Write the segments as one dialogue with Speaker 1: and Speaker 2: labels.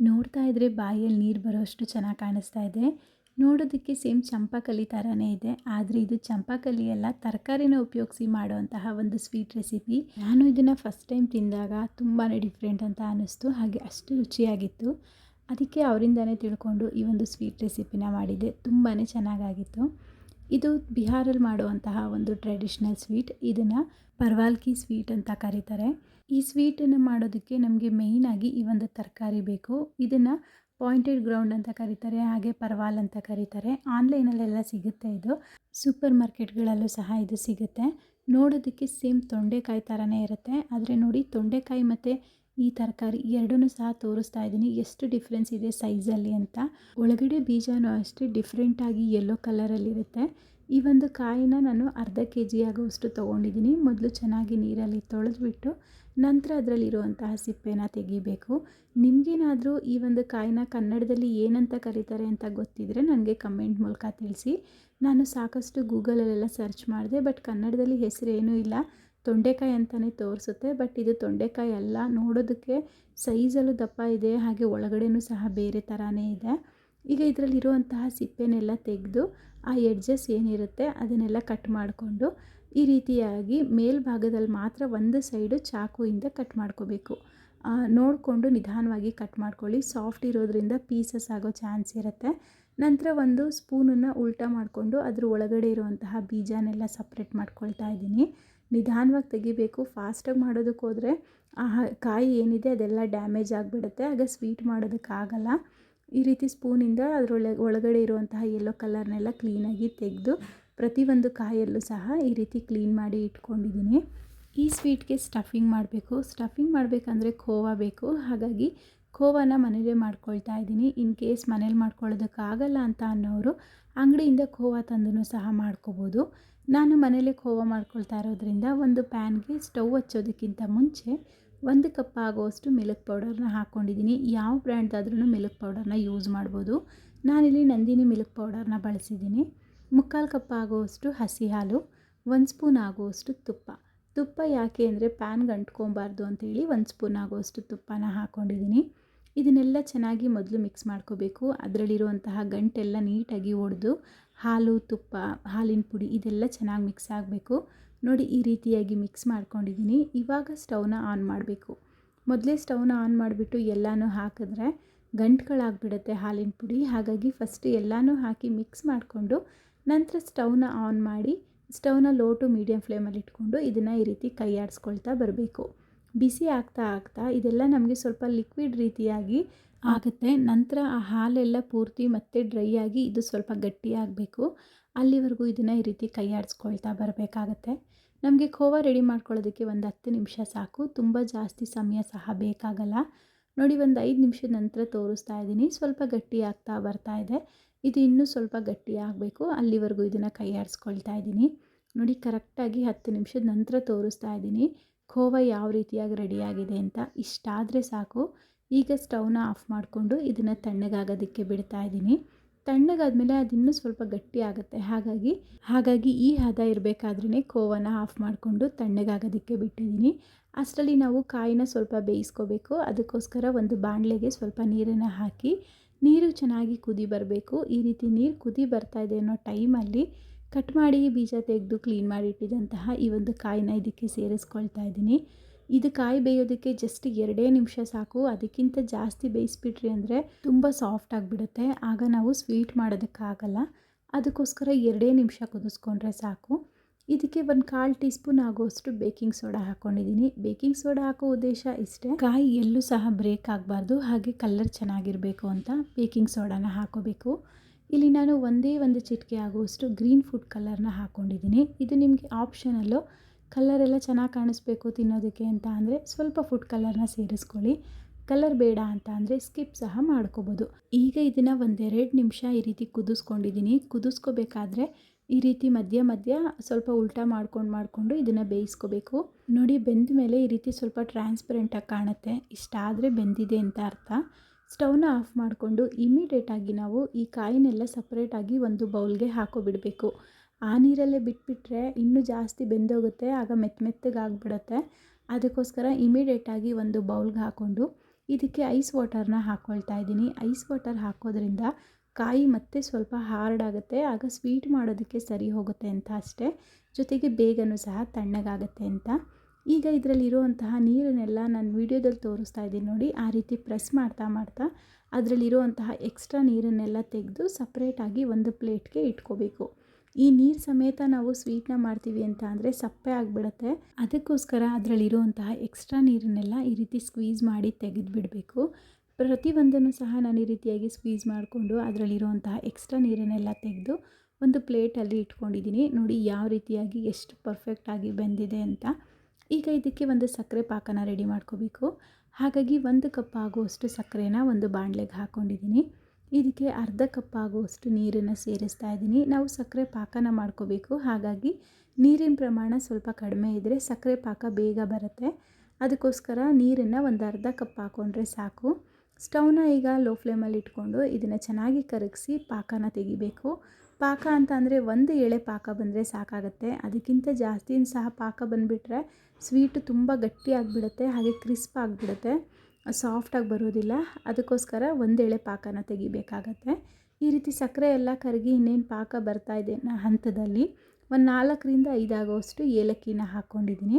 Speaker 1: ನೋಡ್ತಾ ಇದ್ರೆ ಬಾಯಲ್ಲಿ ನೀರು ಬರೋಷ್ಟು ಚೆನ್ನಾಗಿ ಕಾಣಿಸ್ತಾ ಇದೆ. ನೋಡೋದಕ್ಕೆ ಸೇಮ್ ಚಂಪಾಕಲಿ ಥರನೇ ಇದೆ. ಆದರೆ ಇದು ಚಂಪಾಕಲಿ ಎಲ್ಲ ತರಕಾರಿನ ಉಪಯೋಗಿಸಿ ಮಾಡುವಂತಹ ಒಂದು ಸ್ವೀಟ್ ರೆಸಿಪಿ. ನಾನು ಇದನ್ನು ಫಸ್ಟ್ ಟೈಮ್ ತಿಂದಾಗ ತುಂಬಾ ಡಿಫ್ರೆಂಟ್ ಅಂತ ಅನ್ನಿಸ್ತು, ಹಾಗೆ ಅಷ್ಟು ರುಚಿಯಾಗಿತ್ತು. ಅದಕ್ಕೆ ಅವರಿಂದನೇ ತಿಳ್ಕೊಂಡು ಈ ಒಂದು ಸ್ವೀಟ್ ರೆಸಿಪಿನ ಮಾಡಿದೆ. ತುಂಬಾ ಚೆನ್ನಾಗಾಗಿತ್ತು. ಇದು ಬಿಹಾರಲ್ಲಿ ಮಾಡುವಂತಹ ಒಂದು ಟ್ರೆಡಿಷ್ನಲ್ ಸ್ವೀಟ್ ಇದನ್ನು ಪರ್ವಾಲ್ಕಿ ಸ್ವೀಟ್ ಅಂತ ಕರೀತಾರೆ. ಈ ಸ್ವೀಟನ್ನು ಮಾಡೋದಕ್ಕೆ ನಮಗೆ ಮೇಯ್ನಾಗಿ ಈ ಒಂದು ತರಕಾರಿ ಬೇಕು. ಇದನ್ನು ಪಾಯಿಂಟೆಡ್ ಗ್ರೌಂಡ್ ಅಂತ ಕರೀತಾರೆ, ಹಾಗೆ ಪರ್ವಾಲ್ ಅಂತ ಕರೀತಾರೆ. ಆನ್ಲೈನಲ್ಲೆಲ್ಲ ಸಿಗುತ್ತೆ ಇದು. ಸೂಪರ್ ಮಾರ್ಕೆಟ್ಗಳಲ್ಲೂ ಸಹ ಇದು ಸಿಗುತ್ತೆ. ನೋಡೋದಕ್ಕೆ ಸೇಮ್ ತೊಂಡೆಕಾಯಿ ಥರನೇ ಇರುತ್ತೆ. ಆದರೆ ನೋಡಿ, ತೊಂಡೆಕಾಯಿ ಮತ್ತು ಈ ತರಕಾರಿ ಎರಡೂ ಸಹ ತೋರಿಸ್ತಾ ಇದ್ದೀನಿ. ಎಷ್ಟು ಡಿಫ್ರೆನ್ಸ್ ಇದೆ ಸೈಜಲ್ಲಿ ಅಂತ. ಒಳಗಡೆ ಬೀಜನೂ ಅಷ್ಟೇ ಡಿಫ್ರೆಂಟಾಗಿ ಯೆಲ್ಲೋ ಕಲರಲ್ಲಿರುತ್ತೆ ಈ ಒಂದು ಕಾಯಿನ ನಾನು ಅರ್ಧ ಕೆ ಜಿ ಆಗುವಷ್ಟು ತೊಗೊಂಡಿದ್ದೀನಿ. ಮೊದಲು ಚೆನ್ನಾಗಿ ನೀರಲ್ಲಿ ತೊಳೆದ್ಬಿಟ್ಟು ನಂತರ ಅದರಲ್ಲಿರುವಂತಹ ಸಿಪ್ಪೆನ ತೆಗಿಬೇಕು. ನಿಮಗೇನಾದರೂ ಈ ಒಂದು ಕಾಯಿನ ಕನ್ನಡದಲ್ಲಿ ಏನಂತ ಕರೀತಾರೆ ಅಂತ ಗೊತ್ತಿದ್ದರೆ ನನಗೆ ಕಮೆಂಟ್ ಮೂಲಕ ತಿಳಿಸಿ. ನಾನು ಸಾಕಷ್ಟು ಗೂಗಲಲ್ಲೆಲ್ಲ ಸರ್ಚ್ ಮಾಡಿದೆ, ಬಟ್ ಕನ್ನಡದಲ್ಲಿ ಹೆಸರು ಏನೂ ಇಲ್ಲ. ತೊಂಡೆಕಾಯಿ ಅಂತಲೇ ತೋರಿಸುತ್ತೆ, ಬಟ್ ಇದು ತೊಂಡೆಕಾಯಿ ಅಲ್ಲ. ನೋಡೋದಕ್ಕೆ ಸೈಜಲ್ಲೂ ದಪ್ಪ ಇದೆ, ಹಾಗೆ ಒಳಗಡೆನೂ ಸಹ ಬೇರೆ ಥರನೇ ಇದೆ. ಈಗ ಇದರಲ್ಲಿರುವಂತಹ ಸಿಪ್ಪೆನೆಲ್ಲ ತೆಗೆದು ಆ ಎಡ್ಜಸ್ ಏನಿರುತ್ತೆ ಅದನ್ನೆಲ್ಲ ಕಟ್ ಮಾಡಿಕೊಂಡು ಈ ರೀತಿಯಾಗಿ ಮೇಲ್ಭಾಗದಲ್ಲಿ ಮಾತ್ರ ಒಂದು ಸೈಡು ಚಾಕುವಿಂದ ಕಟ್ ಮಾಡ್ಕೋಬೇಕು. ನೋಡಿಕೊಂಡು ನಿಧಾನವಾಗಿ ಕಟ್ ಮಾಡ್ಕೊಳ್ಳಿ. ಸಾಫ್ಟ್ ಇರೋದ್ರಿಂದ ಪೀಸಸ್ ಆಗೋ ಚಾನ್ಸ್ ಇರುತ್ತೆ. ನಂತರ ಒಂದು ಸ್ಪೂನನ್ನು ಉಲ್ಟಾ ಮಾಡಿಕೊಂಡು ಅದ್ರ ಒಳಗಡೆ ಇರುವಂತಹ ಬೀಜನೆಲ್ಲ ಸಪ್ರೇಟ್ ಮಾಡ್ಕೊಳ್ತಾ ಇದ್ದೀನಿ. ನಿಧಾನವಾಗಿ ತೆಗಿಬೇಕು. ಫಾಸ್ಟಾಗಿ ಮಾಡೋದಕ್ಕೆ ಹೋದರೆ ಆ ಕಾಯಿ ಏನಿದೆ ಅದೆಲ್ಲ ಡ್ಯಾಮೇಜ್ ಆಗಿಬಿಡುತ್ತೆ. ಆಗ ಸ್ವೀಟ್ ಮಾಡೋದಕ್ಕಾಗಲ್ಲ. ಈ ರೀತಿ ಸ್ಪೂನಿಂದ ಅದರೊಳಗೆ ಒಳಗಡೆ ಇರುವಂತಹ ಯೆಲ್ಲೋ ಕಲರ್ನೆಲ್ಲ ಕ್ಲೀನಾಗಿ ತೆಗೆದು ಪ್ರತಿಯೊಂದು ಕಾಯಲ್ಲೂ ಸಹ ಈ ರೀತಿ ಕ್ಲೀನ್ ಮಾಡಿ ಇಟ್ಕೊಂಡಿದ್ದೀನಿ. ಈ ಸ್ವೀಟ್ಗೆ ಸ್ಟಫಿಂಗ್ ಮಾಡಬೇಕು. ಸ್ಟಫಿಂಗ್ ಮಾಡಬೇಕಂದ್ರೆ ಖೋವಾ ಬೇಕು. ಹಾಗಾಗಿ ಖೋವಾನ ಮನೇಲೇ ಮಾಡ್ಕೊಳ್ತಾ ಇದ್ದೀನಿ. ಇನ್ ಕೇಸ್ ಮನೇಲಿ ಮಾಡ್ಕೊಳ್ಳೋದಕ್ಕಾಗಲ್ಲ ಅಂತ ಅನ್ನೋರು ಅಂಗಡಿಯಿಂದ ಖೋವಾ ತಂದೂ ಸಹ ಮಾಡ್ಕೋಬೋದು. ನಾನು ಮನೇಲಿ ಖೋವಾ ಮಾಡ್ಕೊಳ್ತಾ ಇರೋದ್ರಿಂದ ಒಂದು ಪ್ಯಾನ್ಗೆ ಸ್ಟವ್ ಹಚ್ಚೋದಕ್ಕಿಂತ ಮುಂಚೆ ಒಂದು ಕಪ್ ಆಗುವಷ್ಟು ಮಿಲ್ಕ್ ಪೌಡರ್ನ ಹಾಕ್ಕೊಂಡಿದ್ದೀನಿ. ಯಾವ ಬ್ರ್ಯಾಂಡ್ದಾದ್ರೂ ಮಿಲ್ಕ್ ಪೌಡರ್ನ ಯೂಸ್ ಮಾಡ್ಬೋದು. ನಾನಿಲ್ಲಿ ನಂದಿನಿ ಮಿಲ್ಕ್ ಪೌಡರ್ನ ಬಳಸಿದ್ದೀನಿ. ಮುಕ್ಕಾಲು ಕಪ್ ಆಗುವಷ್ಟು ಹಸಿ ಹಾಲು ಒಂದು ಸ್ಪೂನ್ ಆಗುವಷ್ಟು ತುಪ್ಪ. ತುಪ್ಪ ಯಾಕೆ ಅಂದರೆ ಪ್ಯಾನ್ಗೆ ಅಂಟ್ಕೊಬಾರ್ದು ಅಂತೇಳಿ ಒಂದು ಸ್ಪೂನ್ ಆಗುವಷ್ಟು ತುಪ್ಪನ ಹಾಕ್ಕೊಂಡಿದ್ದೀನಿ. ಇದನ್ನೆಲ್ಲ ಚೆನ್ನಾಗಿ ಮೊದಲು ಮಿಕ್ಸ್ ಮಾಡ್ಕೋಬೇಕು. ಅದರಲ್ಲಿರುವಂತಹ ಗಂಟೆಲ್ಲ ನೀಟಾಗಿ ಒಡೆದು ಹಾಲು, ತುಪ್ಪ, ಹಾಲಿನ ಪುಡಿ ಇದೆಲ್ಲ ಚೆನ್ನಾಗಿ ಮಿಕ್ಸ್ ಆಗಬೇಕು. ನೋಡಿ ಈ ರೀತಿಯಾಗಿ ಮಿಕ್ಸ್ ಮಾಡ್ಕೊಂಡಿದ್ದೀನಿ. ಇವಾಗ ಸ್ಟವ್ನ ಆನ್ ಮಾಡಬೇಕು. ಮೊದಲೇ ಸ್ಟವ್ನ ಆನ್ ಮಾಡಿಬಿಟ್ಟು ಎಲ್ಲನೂ ಹಾಕಿದ್ರೆ ಗಂಟುಗಳಾಗ್ಬಿಡುತ್ತೆ ಹಾಲಿನ ಪುಡಿ. ಹಾಗಾಗಿ ಫಸ್ಟ್ ಎಲ್ಲನೂ ಹಾಕಿ ಮಿಕ್ಸ್ ಮಾಡಿಕೊಂಡು ನಂತರ ಸ್ಟವ್ನ ಆನ್ ಮಾಡಿ ಸ್ಟವ್ನ ಲೋ ಟು ಮೀಡಿಯಮ್ ಫ್ಲೇಮಲ್ಲಿ ಇಟ್ಕೊಂಡು ಇದನ್ನು ಈ ರೀತಿ ಕೈ ಆಡಿಸ್ಕೊಳ್ತಾ ಬರಬೇಕು. ಬಿಸಿ ಆಗ್ತಾ ಆಗ್ತಾ ಇದೆಲ್ಲ ನಮಗೆ ಸ್ವಲ್ಪ ಲಿಕ್ವಿಡ್ ರೀತಿಯಾಗಿ ಆಗುತ್ತೆ. ನಂತರ ಆ ಹಾಲೆಲ್ಲ ಪೂರ್ತಿ ಮತ್ತೆ ಡ್ರೈ ಆಗಿ ಇದು ಸ್ವಲ್ಪ ಗಟ್ಟಿಯಾಗಬೇಕು. ಅಲ್ಲಿವರೆಗೂ ಇದನ್ನು ಈ ರೀತಿ ಕೈ ಆಡಿಸ್ಕೊಳ್ತಾ ಬರಬೇಕಾಗತ್ತೆ. ನಮಗೆ ಖೋವಾ ರೆಡಿ ಮಾಡ್ಕೊಳ್ಳೋದಕ್ಕೆ ಒಂದು ಹತ್ತು ನಿಮಿಷ ಸಾಕು. ತುಂಬ ಜಾಸ್ತಿ ಸಮಯ ಸಹ ಬೇಕಾಗಲ್ಲ. ನೋಡಿ, ಒಂದು ಐದು ನಿಮಿಷದ ನಂತರ ತೋರಿಸ್ತಾ ಇದ್ದೀನಿ. ಸ್ವಲ್ಪ ಗಟ್ಟಿ ಆಗ್ತಾ ಬರ್ತಾ ಇದೆ. ಇದು ಇನ್ನೂ ಸ್ವಲ್ಪ ಗಟ್ಟಿ ಆಗಬೇಕು. ಅಲ್ಲಿವರೆಗೂ ಇದನ್ನು ಕೈ ಆಡಿಸ್ಕೊಳ್ತಾ ಇದ್ದೀನಿ. ನೋಡಿ, ಕರೆಕ್ಟಾಗಿ ಹತ್ತು ನಿಮಿಷದ ನಂತರ ತೋರಿಸ್ತಾ ಇದ್ದೀನಿ. ಖೋವಾ ಯಾವ ರೀತಿಯಾಗಿ ರೆಡಿಯಾಗಿದೆ ಅಂತ. ಇಷ್ಟಾದರೆ ಸಾಕು. ಈಗ ಸ್ಟವ್ನ ಆಫ್ ಮಾಡಿಕೊಂಡು ಇದನ್ನು ತಣ್ಣಗಾಗೋದಕ್ಕೆ ಬಿಡ್ತಾ ಇದ್ದೀನಿ. ತಣ್ಣಗಾದ್ಮೇಲೆ ಅದು ಇನ್ನೂ ಸ್ವಲ್ಪ ಗಟ್ಟಿ ಆಗುತ್ತೆ. ಹಾಗಾಗಿ ಹಾಗಾಗಿ ಈ ಹದ ಇರಬೇಕಾದ್ರೇ ಕೋವನ ಆಫ್ ಮಾಡಿಕೊಂಡು ತಣ್ಣಗಾಗೋದಕ್ಕೆ ಬಿಟ್ಟಿದ್ದೀನಿ. ಅಷ್ಟರಲ್ಲಿ ನಾವು ಕಾಯಿನ ಸ್ವಲ್ಪ ಬೇಯಿಸ್ಕೋಬೇಕು. ಅದಕ್ಕೋಸ್ಕರ ಒಂದು ಬಾಣಲೆಗೆ ಸ್ವಲ್ಪ ನೀರನ್ನು ಹಾಕಿ, ನೀರು ಚೆನ್ನಾಗಿ ಕುದಿ ಬರಬೇಕು. ಈ ರೀತಿ ನೀರು ಕುದಿ ಬರ್ತಾ ಇದೆ ಅನ್ನೋ ಟೈಮಲ್ಲಿ ಕಟ್ ಮಾಡಿ ಬೀಜ ತೆಗೆದು ಕ್ಲೀನ್ ಮಾಡಿಟ್ಟಿದ್ದಂತಹ ಈ ಒಂದು ಕಾಯಿನ ಇದಕ್ಕೆ ಸೇರಿಸ್ಕೊಳ್ತಾ ಇದ್ದೀನಿ. ಇದು ಕಾಯಿ ಬೇಯೋದಕ್ಕೆ ಜಸ್ಟ್ ಎರಡೇ ನಿಮಿಷ ಸಾಕು. ಅದಕ್ಕಿಂತ ಜಾಸ್ತಿ ಬೇಯಿಸ್ಬಿಟ್ರಿ ಅಂದರೆ ತುಂಬ ಸಾಫ್ಟ್ ಆಗಿಬಿಡುತ್ತೆ. ಆಗ ನಾವು ಸ್ವೀಟ್ ಮಾಡೋದಕ್ಕಾಗಲ್ಲ. ಅದಕ್ಕೋಸ್ಕರ ಎರಡೇ ನಿಮಿಷ ಕುದಿಸ್ಕೊಂಡ್ರೆ ಸಾಕು. ಇದಕ್ಕೆ ಒಂದು ಕಾಲು ಟೀ ಸ್ಪೂನ್ ಆಗುವಷ್ಟು ಬೇಕಿಂಗ್ ಸೋಡಾ ಹಾಕ್ಕೊಂಡಿದ್ದೀನಿ ಬೇಕಿಂಗ್ ಸೋಡಾ ಹಾಕೋ ಉದ್ದೇಶ ಇಷ್ಟೇ. ಕಾಯಿ ಎಲ್ಲೂ ಸಹ ಬ್ರೇಕ್ ಆಗಬಾರ್ದು. ಹಾಗೆ ಕಲರ್ ಚೆನ್ನಾಗಿರಬೇಕು ಅಂತ ಬೇಕಿಂಗ್ ಸೋಡಾನ ಹಾಕೋಬೇಕು. ಇಲ್ಲಿ ನಾನು ಒಂದೇ ಒಂದು ಚಿಟಿಕೆ ಆಗುವಷ್ಟು ಗ್ರೀನ್ ಫುಡ್ ಕಲರ್ನ ಹಾಕ್ಕೊಂಡಿದ್ದೀನಿ ಇದು ನಿಮಗೆ ಆಪ್ಷನಲ್ಲು ಕಲರೆಲ್ಲ ಚೆನ್ನಾಗಿ ಕಾಣಿಸ್ಬೇಕು ತಿನ್ನೋದಕ್ಕೆ ಅಂತ ಅಂದರೆ ಸ್ವಲ್ಪ ಫುಡ್ ಕಲರ್ನ ಸೇರಿಸ್ಕೊಳ್ಳಿ. ಕಲರ್ ಬೇಡ ಅಂತ ಅಂದರೆ ಸ್ಕಿಪ್ ಸಹ ಮಾಡ್ಕೋಬೋದು. ಈಗ ಇದನ್ನು ಒಂದೆರಡು ನಿಮಿಷ ಈ ರೀತಿ ಕುದಿಸ್ಕೊಂಡಿದ್ದೀನಿ ಕುದಿಸ್ಕೋಬೇಕಾದ್ರೆ ಈ ರೀತಿ ಮಧ್ಯ ಮಧ್ಯ ಸ್ವಲ್ಪ ಉಲ್ಟಾ ಮಾಡ್ಕೊಂಡು ಮಾಡಿಕೊಂಡು ಇದನ್ನು ಬೇಯಿಸ್ಕೋಬೇಕು. ನೋಡಿ ಬೆಂದ ಮೇಲೆ ಈ ರೀತಿ ಸ್ವಲ್ಪ ಟ್ರಾನ್ಸ್ಪರೆಂಟಾಗಿ ಕಾಣುತ್ತೆ. ಇಷ್ಟಾದರೆ ಬೆಂದಿದೆ ಅಂತ ಅರ್ಥ. ಸ್ಟವ್ನ ಆಫ್ ಮಾಡಿಕೊಂಡು ಇಮಿಡಿಯೇಟಾಗಿ ನಾವು ಈ ಕಾಯಿನೆಲ್ಲ ಸಪ್ರೇಟಾಗಿ ಒಂದು ಬೌಲ್ಗೆ ಹಾಕೋಬಿಡಬೇಕು. ಆ ನೀರಲ್ಲೇ ಬಿಟ್ಬಿಟ್ರೆ ಇನ್ನೂ ಜಾಸ್ತಿ ಬೆಂದೋಗುತ್ತೆ, ಆಗ ಮೆತ್ತ ಮೆತ್ತಗೆ ಅದಕ್ಕೋಸ್ಕರ ಇಮಿಡಿಯೇಟಾಗಿ ಒಂದು ಬೌಲ್ಗೆ ಹಾಕ್ಕೊಂಡು ಇದಕ್ಕೆ ಐಸ್ ವಾಟರ್ನ ಹಾಕ್ಕೊಳ್ತಾ ಇದ್ದೀನಿ. ಐಸ್ ವಾಟರ್ ಹಾಕೋದ್ರಿಂದ ಕಾಯಿ ಮತ್ತೆ ಸ್ವಲ್ಪ ಹಾರ್ಡ್ ಆಗುತ್ತೆ, ಆಗ ಸ್ವೀಟ್ ಮಾಡೋದಕ್ಕೆ ಸರಿ ಹೋಗುತ್ತೆ ಅಂತ ಅಷ್ಟೇ. ಜೊತೆಗೆ ಬೇಗನೂ ಸಹ ತಣ್ಣಗಾಗುತ್ತೆ ಅಂತ. ಈಗ ಇದರಲ್ಲಿರುವಂತಹ ನೀರನ್ನೆಲ್ಲ ನಾನು ವೀಡಿಯೋದಲ್ಲಿ ತೋರಿಸ್ತಾ ಇದ್ದೀನಿ ನೋಡಿ, ಆ ರೀತಿ ಪ್ರೆಸ್ ಮಾಡ್ತಾ ಮಾಡ್ತಾ ಅದರಲ್ಲಿರುವಂತಹ ಎಕ್ಸ್ಟ್ರಾ ನೀರನ್ನೆಲ್ಲ ತೆಗೆದು ಸಪ್ರೇಟಾಗಿ ಒಂದು ಪ್ಲೇಟ್ಗೆ ಇಟ್ಕೋಬೇಕು. ಈ ನೀರು ಸಮೇತ ನಾವು ಸ್ವೀಟ್ನ ಮಾಡ್ತೀವಿ ಅಂತ ಅಂದರೆ ಸಪ್ಪೆ ಆಗಿಬಿಡುತ್ತೆ. ಅದಕ್ಕೋಸ್ಕರ ಅದರಲ್ಲಿರುವಂತಹ ಎಕ್ಸ್ಟ್ರಾ ನೀರನ್ನೆಲ್ಲ ಈ ರೀತಿ ಸ್ಕ್ವೀಸ್ ಮಾಡಿ ತೆಗೆದು ಬಿಡಬೇಕು. ಪ್ರತಿಯೊಂದನ್ನು ಸಹ ನಾನು ಈ ರೀತಿಯಾಗಿ ಸ್ಕ್ವೀಸ್ ಮಾಡಿಕೊಂಡು ಅದರಲ್ಲಿರುವಂತಹ ಎಕ್ಸ್ಟ್ರಾ ನೀರನ್ನೆಲ್ಲ ತೆಗೆದು ಒಂದು ಪ್ಲೇಟಲ್ಲಿ ಇಟ್ಕೊಂಡಿದ್ದೀನಿ. ನೋಡಿ ಯಾವ ರೀತಿಯಾಗಿ ಎಷ್ಟು ಪರ್ಫೆಕ್ಟಾಗಿ ಬೆಂದಿದೆ ಅಂತ. ಈಗ ಇದಕ್ಕೆ ಒಂದು ಸಕ್ಕರೆ ಪಾಕನ ರೆಡಿ ಮಾಡ್ಕೋಬೇಕು. ಹಾಗಾಗಿ ಒಂದು ಕಪ್ ಆಗುವಷ್ಟು ಸಕ್ಕರೆನ ಒಂದು ಬಾಣಲೆಗೆ ಹಾಕ್ಕೊಂಡಿದ್ದೀನಿ ಇದಕ್ಕೆ ಅರ್ಧ ಕಪ್ ಆಗುವಷ್ಟು ನೀರನ್ನು ಸೇರಿಸ್ತಾ ಇದ್ದೀನಿ. ನಾವು ಸಕ್ಕರೆ ಪಾಕನ ಮಾಡ್ಕೋಬೇಕು. ಹಾಗಾಗಿ ನೀರಿನ ಪ್ರಮಾಣ ಸ್ವಲ್ಪ ಕಡಿಮೆ ಇದ್ದರೆ ಸಕ್ಕರೆ ಪಾಕ ಬೇಗ ಬರುತ್ತೆ. ಅದಕ್ಕೋಸ್ಕರ ನೀರನ್ನು ಒಂದು ಅರ್ಧ ಕಪ್ ಹಾಕ್ಕೊಂಡ್ರೆ ಸಾಕು. ಸ್ಟವ್ನ ಈಗ ಲೋ ಫ್ಲೇಮಲ್ಲಿ ಇಟ್ಕೊಂಡು ಇದನ್ನು ಚೆನ್ನಾಗಿ ಕರಗಿಸಿ ಪಾಕನ ತೆಗಿಬೇಕು. ಪಾಕ ಅಂತ ಅಂದರೆ ಒಂದು ಎಳೆ ಪಾಕ ಬಂದರೆ ಸಾಕಾಗುತ್ತೆ. ಅದಕ್ಕಿಂತ ಜಾಸ್ತಿ ಸಹ ಪಾಕ ಬಂದುಬಿಟ್ರೆ ಸ್ವೀಟು ತುಂಬ ಗಟ್ಟಿ ಆಗಿಬಿಡುತ್ತೆ ಹಾಗೆ ಕ್ರಿಸ್ಪ್ ಆಗಿಬಿಡುತ್ತೆ. ಸಾಫ್ಟಾಗಿ ಬರೋದಿಲ್ಲ. ಅದಕ್ಕೋಸ್ಕರ ಒಂದೆಳೆ ಪಾಕನ ತೆಗಿಬೇಕಾಗತ್ತೆ. ಈ ರೀತಿ ಸಕ್ಕರೆ ಎಲ್ಲ ಕರಗಿ ಇನ್ನೇನು ಪಾಕ ಬರ್ತಾ ಇದೆ ಹಂತದಲ್ಲಿ ಒಂದು ನಾಲ್ಕರಿಂದ ಐದಾಗುವಷ್ಟು ಏಲಕ್ಕಿನ ಹಾಕ್ಕೊಂಡಿದ್ದೀನಿ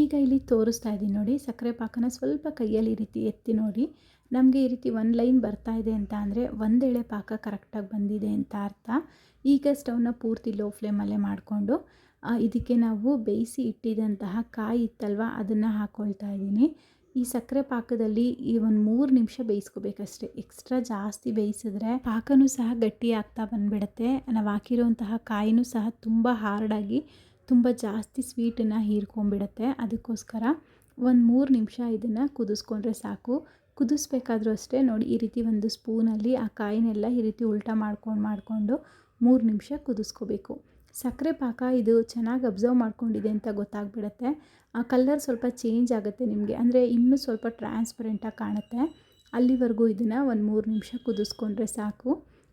Speaker 1: ಈಗ ಇಲ್ಲಿ ತೋರಿಸ್ತಾ ಇದ್ದೀನಿ ನೋಡಿ, ಸಕ್ಕರೆ ಪಾಕನ ಸ್ವಲ್ಪ ಕೈಯಲ್ಲಿ ಈ ರೀತಿ ಎತ್ತಿ ನೋಡಿ. ನಮಗೆ ಈ ರೀತಿ ಒಂದು ಲೈನ್ ಬರ್ತಾ ಇದೆ ಅಂತ ಅಂದರೆ ಒಂದೆಳೆ ಪಾಕ ಕರೆಕ್ಟಾಗಿ ಬಂದಿದೆ ಅಂತ ಅರ್ಥ. ಈಗ ಸ್ಟವ್ನ ಪೂರ್ತಿ ಲೋ ಫ್ಲೇಮಲ್ಲೇ ಮಾಡಿಕೊಂಡು ಇದಕ್ಕೆ ನಾವು ಬೇಯಿಸಿ ಇಟ್ಟಿದಂತಹ ಕಾಯಿ ಇತ್ತಲ್ವ, ಅದನ್ನು ಹಾಕ್ಕೊಳ್ತಾ ಇದ್ದೀನಿ ಈ ಸಕ್ಕರೆ ಪಾಕದಲ್ಲಿ ಈ ಒಂದು ಮೂರು ನಿಮಿಷ ಬೇಯಿಸ್ಕೋಬೇಕಷ್ಟೇ. ಎಕ್ಸ್ಟ್ರಾ ಜಾಸ್ತಿ ಬೇಯಿಸಿದ್ರೆ ಪಾಕನೂ ಸಹ ಗಟ್ಟಿ ಆಗ್ತಾ ಬಂದುಬಿಡುತ್ತೆ. ನಾವು ಹಾಕಿರುವಂತಹ ಕಾಯಿನೂ ಸಹ ತುಂಬ ಹಾರ್ಡಾಗಿ ತುಂಬ ಜಾಸ್ತಿ ಸ್ವೀಟನ್ನು ಹೀರ್ಕೊಂಬಿಡುತ್ತೆ ಅದಕ್ಕೋಸ್ಕರ ಒಂದು ಮೂರು ನಿಮಿಷ ಇದನ್ನು ಕುದಿಸ್ಕೊಂಡ್ರೆ ಸಾಕು. ಕುದಿಸ್ಬೇಕಾದ್ರೂ ಅಷ್ಟೇ ನೋಡಿ, ಈ ರೀತಿ ಒಂದು ಸ್ಪೂನಲ್ಲಿ ಆ ಕಾಯಿನೆಲ್ಲ ಈ ರೀತಿ ಉಲ್ಟಾ ಮಾಡ್ಕೊಂಡು ಮಾಡಿಕೊಂಡು ಮೂರು ನಿಮಿಷ ಕುದಿಸ್ಕೋಬೇಕು. ಸಕ್ಕರೆ ಪಾಕ ಇದು ಚೆನ್ನಾಗಿ ಅಬ್ಸರ್ವ್ ಮಾಡ್ಕೊಂಡಿದೆ ಅಂತ ಗೊತ್ತಾಗ್ಬಿಡುತ್ತೆ. ಆ ಕಲ್ಲರ್ ಸ್ವಲ್ಪ ಚೇಂಜ್ ಆಗುತ್ತೆ ನಿಮಗೆ. ಅಂದರೆ ಇನ್ನೂ ಸ್ವಲ್ಪ ಟ್ರಾನ್ಸ್ಪರೆಂಟಾಗಿ ಕಾಣುತ್ತೆ. ಅಲ್ಲಿವರೆಗೂ ಇದನ್ನು ಒಂದು ಮೂರು ನಿಮಿಷ ಕುದಿಸ್ಕೊಂಡ್ರೆ ಸಾಕು.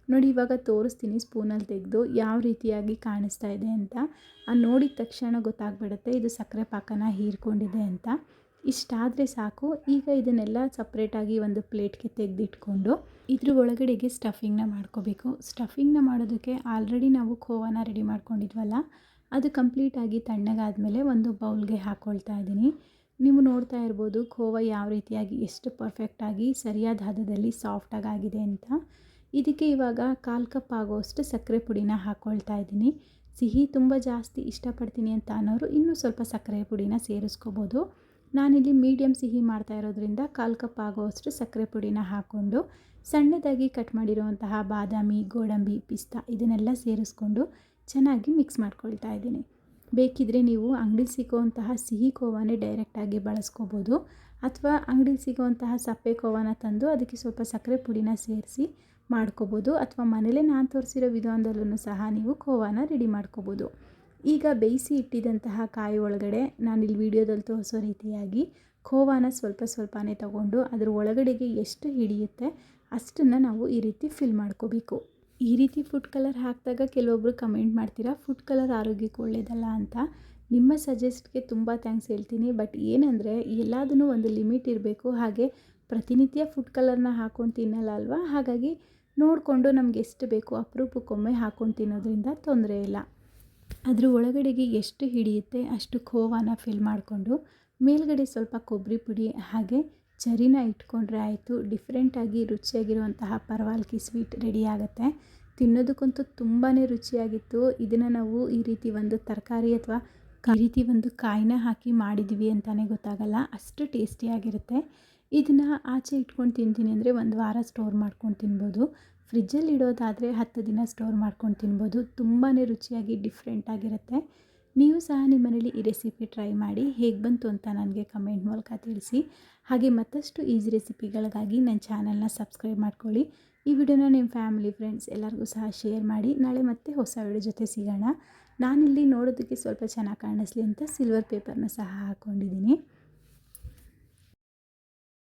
Speaker 1: ನೋಡಿ, ಇವಾಗ ತೋರಿಸ್ತೀನಿ ಸ್ಪೂನಲ್ಲಿ ತೆಗೆದು ಯಾವ ರೀತಿಯಾಗಿ ಕಾಣಿಸ್ತಾ ಇದೆ ಅಂತ. ಆ ನೋಡಿದ ತಕ್ಷಣ ಗೊತ್ತಾಗ್ಬಿಡುತ್ತೆ ಇದು ಸಕ್ಕರೆ ಪಾಕನ ಹೀರ್ಕೊಂಡಿದೆ ಅಂತ. ಇಷ್ಟಾದರೆ ಸಾಕು. ಈಗ ಇದನ್ನೆಲ್ಲ ಸಪ್ರೇಟಾಗಿ ಒಂದು ಪ್ಲೇಟ್ಗೆ ತೆಗೆದಿಟ್ಕೊಂಡು ಇದ್ರ ಒಳಗಡೆಗೆ ಸ್ಟಫಿಂಗ್ನ ಮಾಡ್ಕೋಬೇಕು. ಸ್ಟಫಿಂಗ್ನ ಮಾಡೋದಕ್ಕೆ ಆಲ್ರೆಡಿ ನಾವು ಖೋವಾನ ರೆಡಿ ಮಾಡ್ಕೊಂಡಿದ್ವಲ್ಲ, ಅದು ಕಂಪ್ಲೀಟಾಗಿ ತಣ್ಣಗಾದಮೇಲೆ ಒಂದು ಬೌಲ್ಗೆ ಹಾಕ್ಕೊಳ್ತಾ ಇದ್ದೀನಿ. ನೀವು ನೋಡ್ತಾ ಇರ್ಬೋದು ಖೋವ ಯಾವ ರೀತಿಯಾಗಿ ಎಷ್ಟು ಪರ್ಫೆಕ್ಟಾಗಿ ಸರಿಯಾದ ಹದದಲ್ಲಿ ಸಾಫ್ಟಾಗಿ ಆಗಿದೆ ಅಂತ. ಇದಕ್ಕೆ ಇವಾಗ ಕಾಲು ಕಪ್ ಆಗೋಷ್ಟು ಸಕ್ಕರೆ ಪುಡಿನ ಹಾಕ್ಕೊಳ್ತಾ ಇದ್ದೀನಿ. ಸಿಹಿ ತುಂಬ ಜಾಸ್ತಿ ಇಷ್ಟಪಡ್ತೀನಿ ಅಂತ ಅನ್ನೋರು ಇನ್ನೂ ಸ್ವಲ್ಪ ಸಕ್ಕರೆ ಪುಡಿನ ಸೇರಿಸ್ಕೋಬೋದು. ನಾನಿಲ್ಲಿ ಮೀಡಿಯಮ್ ಸಿಹಿ ಮಾಡ್ತಾ ಇರೋದ್ರಿಂದ ಕಾಲು ಕಪ್ ಆಗೋವಷ್ಟು ಸಕ್ಕರೆ ಪುಡಿನ ಹಾಕ್ಕೊಂಡು ಸಣ್ಣದಾಗಿ ಕಟ್ ಮಾಡಿರುವಂತಹ ಬಾದಾಮಿ, ಗೋಡಂಬಿ, ಪಿಸ್ತಾ ಇದನ್ನೆಲ್ಲ ಸೇರಿಸ್ಕೊಂಡು ಚೆನ್ನಾಗಿ ಮಿಕ್ಸ್ ಮಾಡ್ಕೊಳ್ತಾ ಇದ್ದೀನಿ. ಬೇಕಿದ್ರೆ ನೀವು ಅಂಗಡಿಲಿ ಸಿಗೋವಂತಹ ಸಿಹಿ ಕೋವಾನೇ ಡೈರೆಕ್ಟಾಗಿ ಬಳಸ್ಕೋಬೋದು. ಅಥವಾ ಅಂಗಡಿಲಿ ಸಿಗೋವಂತಹ ಸಪ್ಪೆ ಕೋವಾನ ತಂದು ಅದಕ್ಕೆ ಸ್ವಲ್ಪ ಸಕ್ಕರೆ ಪುಡಿನ ಸೇರಿಸಿ ಮಾಡ್ಕೋಬೋದು. ಅಥವಾ ಮನೇಲೇ ನಾನು ತೋರಿಸಿರೋ ವಿಧಾನದಲ್ಲೂ ಸಹ ನೀವು ಕೋವಾನ ರೆಡಿ ಮಾಡ್ಕೋಬೋದು. ಈಗ ಬೇಯಿಸಿ ಇಟ್ಟಿದ್ದಂತಹ ಕಾಯಿ ಒಳಗಡೆ ನಾನಿಲ್ಲಿ ವಿಡಿಯೋದಲ್ಲಿ ತೋರಿಸೋ ರೀತಿಯಾಗಿ ಖೋವಾನ ಸ್ವಲ್ಪ ಸ್ವಲ್ಪನೇ ತಗೊಂಡು ಅದರ ಒಳಗಡೆಗೆ ಎಷ್ಟು ಹಿಡಿಯುತ್ತೆ ಅಷ್ಟನ್ನು ನಾವು ಈ ರೀತಿ ಫಿಲ್ ಮಾಡ್ಕೋಬೇಕು. ಈ ರೀತಿ ಫುಡ್ ಕಲರ್ ಹಾಕಿದಾಗ ಕೆಲವೊಬ್ಬರು ಕಮೆಂಟ್ ಮಾಡ್ತೀರಾ ಫುಡ್ ಕಲರ್ ಆರೋಗ್ಯಕ್ಕೆ ಒಳ್ಳೆಯದಲ್ಲ ಅಂತ. ನಿಮ್ಮ ಸಜೆಸ್ಟ್ಗೆ ತುಂಬ ಥ್ಯಾಂಕ್ಸ್ ಹೇಳ್ತೀನಿ. ಬಟ್ ಏನಂದರೆ, ಎಲ್ಲದನ್ನೂ ಒಂದು ಲಿಮಿಟ್ ಇರಬೇಕು. ಹಾಗೆ ಪ್ರತಿನಿತ್ಯ ಫುಡ್ ಕಲರ್ನ ಹಾಕ್ಕೊಂಡು ತಿನ್ನಲ್ಲ ಅಲ್ವಾ? ಹಾಗಾಗಿ ನೋಡಿಕೊಂಡು ನಮ್ಗೆ ಎಷ್ಟು ಬೇಕು ಅಪರೂಪಕ್ಕೊಮ್ಮೆ ಹಾಕೊಂಡು ತಿನ್ನೋದ್ರಿಂದ ತೊಂದರೆ ಇಲ್ಲ. ಅದ್ರ ಒಳಗಡೆಗೆ ಎಷ್ಟು ಹಿಡಿಯುತ್ತೆ ಅಷ್ಟು ಖೋವಾನ ಫಿಲ್ ಮಾಡಿಕೊಂಡು ಮೇಲ್ಗಡೆ ಸ್ವಲ್ಪ ಕೊಬ್ಬರಿ ಪುಡಿ ಹಾಗೆ ಚರಿನ ಇಟ್ಕೊಂಡ್ರೆ ಆಯಿತು. ಡಿಫ್ರೆಂಟಾಗಿ ರುಚಿಯಾಗಿರುವಂತಹ ಪರವಾಲ್ಕಿ ಸ್ವೀಟ್ ರೆಡಿ ಆಗುತ್ತೆ. ತಿನ್ನೋದಕ್ಕಂತೂ ತುಂಬಾ ರುಚಿಯಾಗಿತ್ತು. ಇದನ್ನು ನಾವು ಈ ರೀತಿ ಒಂದು ತರಕಾರಿ ಅಥವಾ ಈ ರೀತಿ ಒಂದು ಕಾಯಿನ ಹಾಕಿ ಮಾಡಿದ್ವಿ ಅಂತಲೇ ಗೊತ್ತಾಗಲ್ಲ. ಅಷ್ಟು ಟೇಸ್ಟಿಯಾಗಿರುತ್ತೆ ಇದನ್ನು ಆಚೆ ಇಟ್ಕೊಂಡು ತಿಂತೀನಿ ಅಂದರೆ ಒಂದು ವಾರ ಸ್ಟೋರ್ ಮಾಡ್ಕೊಂಡು ತಿನ್ಬೋದು. ಫ್ರಿಜ್ಜಲ್ಲಿ ಇಡೋದಾದರೆ ಹತ್ತು ದಿನ ಸ್ಟೋರ್ ಮಾಡ್ಕೊಂಡು ತಿನ್ಬೋದು. ತುಂಬಾ ರುಚಿಯಾಗಿ ಡಿಫ್ರೆಂಟಾಗಿರುತ್ತೆ ನೀವು ಸಹ ನಿಮ್ಮ ಮನೇಲಿ ಈ ರೆಸಿಪಿ ಟ್ರೈ ಮಾಡಿ ಹೇಗೆ ಬಂತು ಅಂತ ನನಗೆ ಕಮೆಂಟ್ ಮೂಲಕ ತಿಳಿಸಿ. ಹಾಗೆ ಮತ್ತಷ್ಟು ಈಸಿ ರೆಸಿಪಿಗಳಿಗಾಗಿ ನನ್ನ ಚಾನಲ್ನ ಸಬ್ಸ್ಕ್ರೈಬ್ ಮಾಡ್ಕೊಳ್ಳಿ. ಈ ವಿಡಿಯೋನ ನಿಮ್ಮ ಫ್ಯಾಮಿಲಿ ಫ್ರೆಂಡ್ಸ್ ಎಲ್ಲರಿಗೂ ಸಹ ಶೇರ್ ಮಾಡಿ. ನಾಳೆ ಮತ್ತೆ ಹೊಸ ವಿಡಿಯೋ ಜೊತೆ ಸಿಗೋಣ. ನಾನಿಲ್ಲಿ ನೋಡೋದಕ್ಕೆ ಸ್ವಲ್ಪ ಚೆನ್ನಾಗಿ ಕಾಣಿಸ್ಲಿ ಅಂತ ಸಿಲ್ವರ್ ಪೇಪರ್ನ ಸಹ ಹಾಕ್ಕೊಂಡಿದ್ದೀನಿ